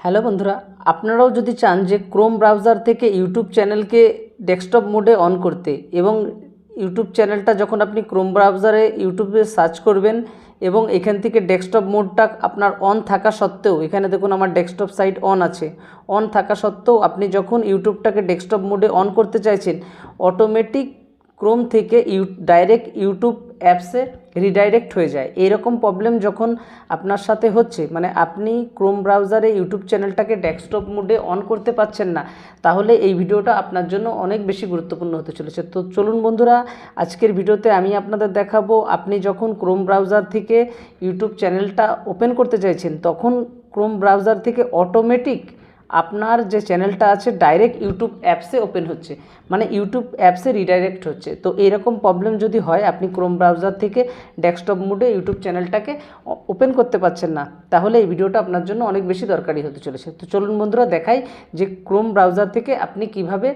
Hello বন্ধুরা, আপনারাও যদি চান যে ক্রোম ব্রাউজার থেকে ইউটিউব চ্যানেলকে ডেস্কটপ মোডে অন করতে এবং ইউটিউব চ্যানেলটা যখন আপনি ক্রোম ব্রাউজারে ইউটিউবে সার্চ করবেন এবং এখান থেকে ডেস্কটপ মোডটা আপনার অন থাকা সত্ত্বেও, এখানে দেখুন আমার ডেস্কটপ সাইট অন আছে অন থাকা সত্ত্বেও আপনি যখন ইউটিউবটাকে ডেস্কটপ মোডে অন করতে চাইছেন অটোমেটিক ক্রোম থেকে ইউ ডাইরেক্ট ইউটিউব অ্যাপসে রিডাইরেক্ট হয়ে যায়। এইরকম প্রবলেম যখন আপনার সাথে হচ্ছে মানে আপনি ক্রোম ব্রাউজারে ইউটিউব চ্যানেলটাকে ডেস্কটপ মোডে অন করতে পারছেন না, তাহলে এই ভিডিওটা আপনার জন্য অনেক বেশি গুরুত্বপূর্ণ হতে চলেছে। তো চলুন বন্ধুরা, আজকের ভিডিওতে আমি আপনাদের দেখাবো, আপনি যখন ক্রোম ব্রাউজার থেকে ইউটিউব চ্যানেলটা ওপেন করতে চাইছেন, তখন ক্রোম ব্রাউজার থেকে অটোমেটিক আপনার যে চ্যানেলটা আছে ডাইরেক্ট ইউটিউব অ্যাপসে ওপেন হচ্ছে। মানে ইউটিউব অ্যাপসে রিডাইরেক্ট হচ্ছে। তো এরকম প্রবলেম যদি হয়, আপনি ক্রোম ব্রাউজার থেকে ডেস্কটপ মোডে ইউটিউব চ্যানেলটাকে ওপেন করতে পারছেন না, তাহলে এই ভিডিওটা আপনার জন্য অনেক বেশি দরকারি হতে চলেছে। তো চলুন বন্ধুরা, দেখাই যে ক্রোম ব্রাউজার থেকে আপনি কীভাবে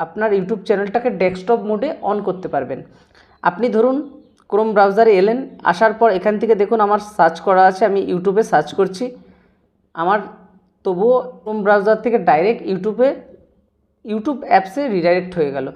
আপনার ইউটিউব চ্যানেলটাকে ডেস্কটপ মোডে অন করতে পারবেন। আপনি ধরুন ক্রোম ব্রাউজারে এলেন, আসার পর এখান থেকে দেখুন, আমার সার্চ করা আছে, আমি ইউটিউবে সার্চ করছি। আমার তবুও ক্রোম ব্রাউজার থেকে ডাইরেক্ট ইউটিউবে ইউটিউব অ্যাপসে রিডাইরেক্ট হয়ে গেল।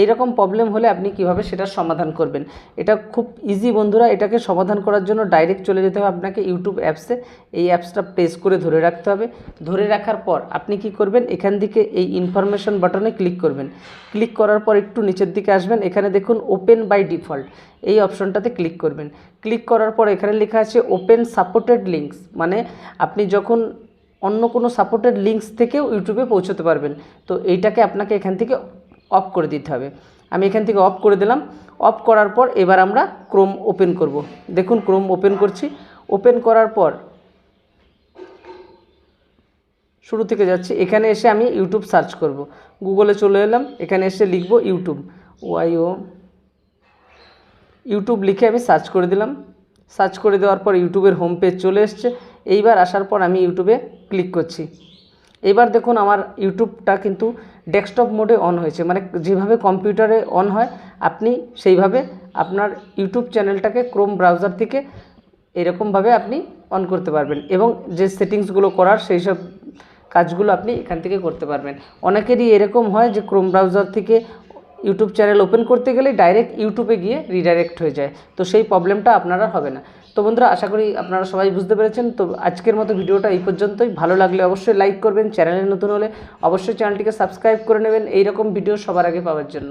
এই রকম প্রবলেম হলে আপনি কীভাবে সেটার সমাধান করবেন? এটা খুব ইজি বন্ধুরা, এটাকে সমাধান করার জন্য ডাইরেক্ট চলে যেতে হবে আপনাকে ইউটিউব অ্যাপসে এই অ্যাপসটা প্রেস করে ধরে রাখতে হবে। ধরে রাখার পর আপনি কি করবেন? এখান থেকে এই ইনফরমেশন বাটনে ক্লিক করবেন। ক্লিক করার পর একটু নিচের দিকে আসবেন। এখানে দেখুন ওপেন বাই ডিফল্ট এই অপশনটাতে ক্লিক করবেন। ক্লিক করার পর এখানে লেখা আছে ওপেন সাপোর্টেড লিঙ্কস মানে আপনি যখন অন্য কোনো সাপোর্টেড লিঙ্কস থেকেও ইউটিউবে পৌঁছতে পারবেন। তো এইটাকে আপনাকে এখান থেকে অফ করে দিতে হবে। আমি এখান থেকে অফ করে দিলাম। অফ করার পর এবার আমরা ক্রোম ওপেন করব। দেখুন ক্রোম ওপেন করছি। ওপেন করার পর শুরু থেকে যাচ্ছি। এখানে এসে আমি ইউটিউব সার্চ করব। গুগলে চলে এলাম। এখানে এসে লিখব ইউটিউব। ওয়াইও। ইউটিউব লিখে আমি সার্চ করে দিলাম। সার্চ করে দেওয়ার পর ইউটিউবের হোম পেজ চলে এসছে। এইবার আসার পর আমি ইউটিউবে ক্লিক করছি। এবার দেখুন আমার ইউটিউবটা কিন্তু ডেস্কটপ মোডে অন হয়েছে। মানে যেভাবে কম্পিউটারে অন হয়, আপনি সেইভাবে আপনার ইউটিউব চ্যানেলটাকে ক্রোম ব্রাউজার থেকে এরকমভাবে আপনি অন করতে পারবেন এবং যে সেটিংসগুলো করার সেই সব কাজগুলো আপনি এখান থেকে করতে পারবেন। অনেকেরই এরকম হয় যে ক্রোম ব্রাউজার থেকে ইউটিউব চ্যানেল ওপেন করতে গেলে ডাইরেক্ট ইউটিউবে গিয়ে রিডাইরেক্ট হয়ে যায়। তো সেই প্রবলেমটা আপনারা হবে না। তো বন্ধুরা, আশা করি আপনারা সবাই বুঝতে পেরেছেন। তো আজকের মতো ভিডিওটা এই পর্যন্তই। ভালো লাগলে অবশ্যই লাইক করবেন, চ্যানেলে নতুন হলে অবশ্যই চ্যানেলটিকে সাবস্ক্রাইব করে নেবেন। এইরকম ভিডিও সবার আগে পাওয়ার জন্য।